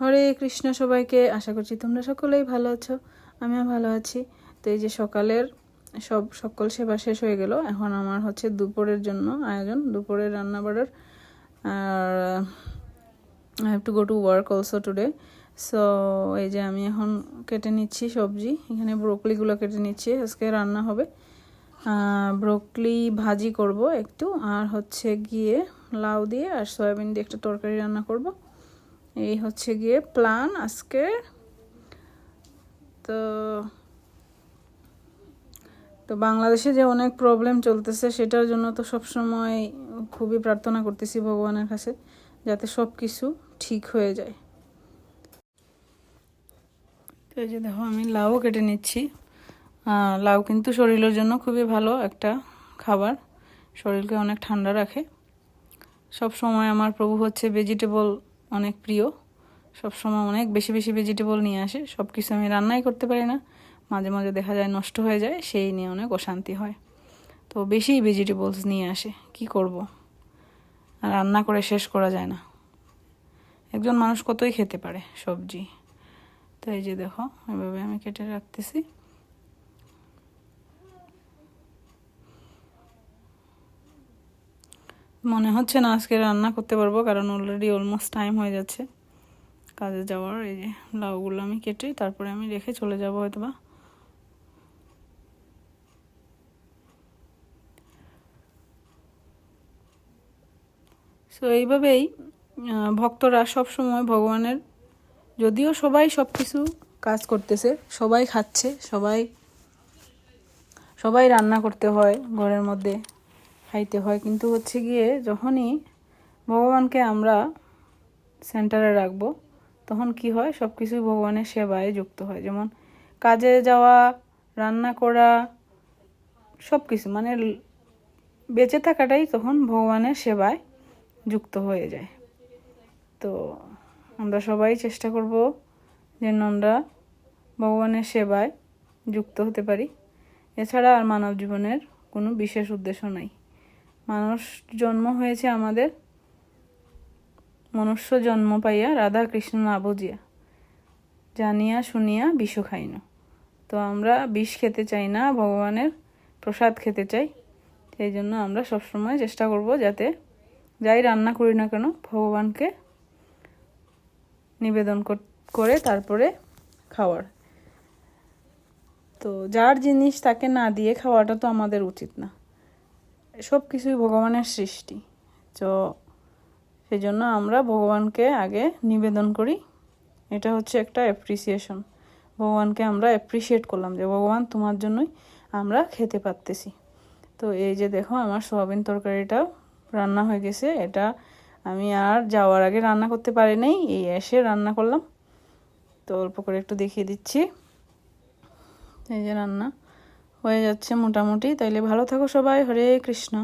হরে কৃষ্ণ সবাইকে, আশা করছি তোমরা সকলেই ভালো আছো, আমিও ভালো আছি। তো এই যে সকালের সব, সকল সেবা শেষ হয়ে গেল, এখন আমার হচ্ছে দুপুরের জন্য আয়োজন দুপুরের রান্না বাড়ার আর I have to go to work also today so এই যে আমি এখন কেটে নিচ্ছি সবজি, এখানে ব্রোকলিগুলো কেটে নিচ্ছি, আজকে রান্না হবে। ব্রোকলি ভাজি করব একটু, আর হচ্ছে গিয়ে লাউ দিয়ে আর সয়াবিন দিয়ে একটা তরকারি রান্না করব। এই হচ্ছে গিয়ে প্ল্যান আজকে। তো তো বাংলাদেশে যে অনেক প্রবলেম চলতেছে, সেটার জন্য তো সবসময় খুবই প্রার্থনা করতেছি ভগবানের কাছে, যাতে সব কিছু ঠিক হয়ে যায়। তো এই যে দেখো, আমি লাউ কেটে নিচ্ছি। লাউ কিন্তু শরীরের জন্য খুবই ভালো একটা খাবার। শরীরকে অনেক ঠান্ডা রাখে। সব সময় আমার প্রভু হচ্ছে ভেজিটেবল অনেক প্রিয়। সব সময় অনেক বেশি বেশি ভেজিটেবল নিয়ে আসে। সব কিছু আমি রান্নাই করতে পারি না। মাঝে মাঝে দেখা যায় নষ্ট হয়ে যায়, সেই নিয়ে অনেক অশান্তি হয়। তো বেশি ভেজিটেবলস নিয়ে আসে। কি করব? আর রান্না করে শেষ করা যায় না। একজন মানুষ কতই খেতে পারে সবজি। তো এই যে দেখো, এভাবে আমি কেটে রাখতেছি। মনে হচ্ছে না আজকে রান্না করতে পারব, কারণ অলরেডি অলমোস্ট টাইম হয়ে যাচ্ছে। কাজে যাওয়ার, এই যে লাউগুলো আমি কেটে তারপরে আমি রেখে চলে যাব হয়তো বা সো এইভাবেই ভক্তরা সব সময় ভগবানের, যদিও সবাই সব কিছু কাজ করতেছে, সবাই খাচ্ছে, সবাই সবাই রান্না করতে হয় ঘরের মধ্যে। খাইতে হয়। কিন্তু হচ্ছে গিয়ে যখনই ভগবানকে আমরা সেন্টারে রাখব, তখন কি হয়? সব কিছুই ভগবানের সেবায় যুক্ত হয়। যেমন কাজে যাওয়া, রান্না করা সব কিছু মানে বেঁচে থাকাটাই তখন ভগবানের সেবায় যুক্ত হয়ে যায়। তো আমরা সবাই চেষ্টা করব যেন আমরা ভগবানের সেবায় যুক্ত হতে পারি। এছাড়া আর মানব জীবনের কোনো বিশেষ উদ্দেশ্য নাই। মানুষ জন্ম হয়েছে আমাদের। মনুষ্য জন্ম পাইয়া রাধা কৃষ্ণ না বুঝিয়া, জানিয়া শুনিয়া বিষ খাইন। তো আমরা বিষ খেতে চাই না, ভগবানের প্রসাদ খেতে চাই। সেই জন্য আমরা সবসময় চেষ্টা করব যাতে যাই রান্না করি না কেন, ভগবানকে নিবেদন করে তারপরে খাওয়ার। তো যার জিনিস তাকে না দিয়ে খাওয়াটা তো আমাদের উচিত না। সব কিছুই ভগবানের সৃষ্টি। তো সেই জন্য আমরা ভগবানকে আগে নিবেদন করি। এটা হচ্ছে একটা অ্যাপ্রিসিয়েশন ভগবানকে আমরা অ্যাপ্রিসিয়েট করলাম যে, ভগবান, তোমার জন্যই আমরা খেতে পারতেছি। তো এই যে দেখো, আমার সোয়াবিন তরকারিটাও রান্না হয়ে গেছে। এটা আমি আর যাওয়ার আগে রান্না করতে পারি নাই, এই এসে রান্না করলাম। তো অল্প করে একটু দেখিয়ে দিচ্ছি। এই যে রান্না। হয়ে যাচ্ছে মোটামুটি। তাইলে ভালো থাকো সবাই। হরে কৃষ্ণ।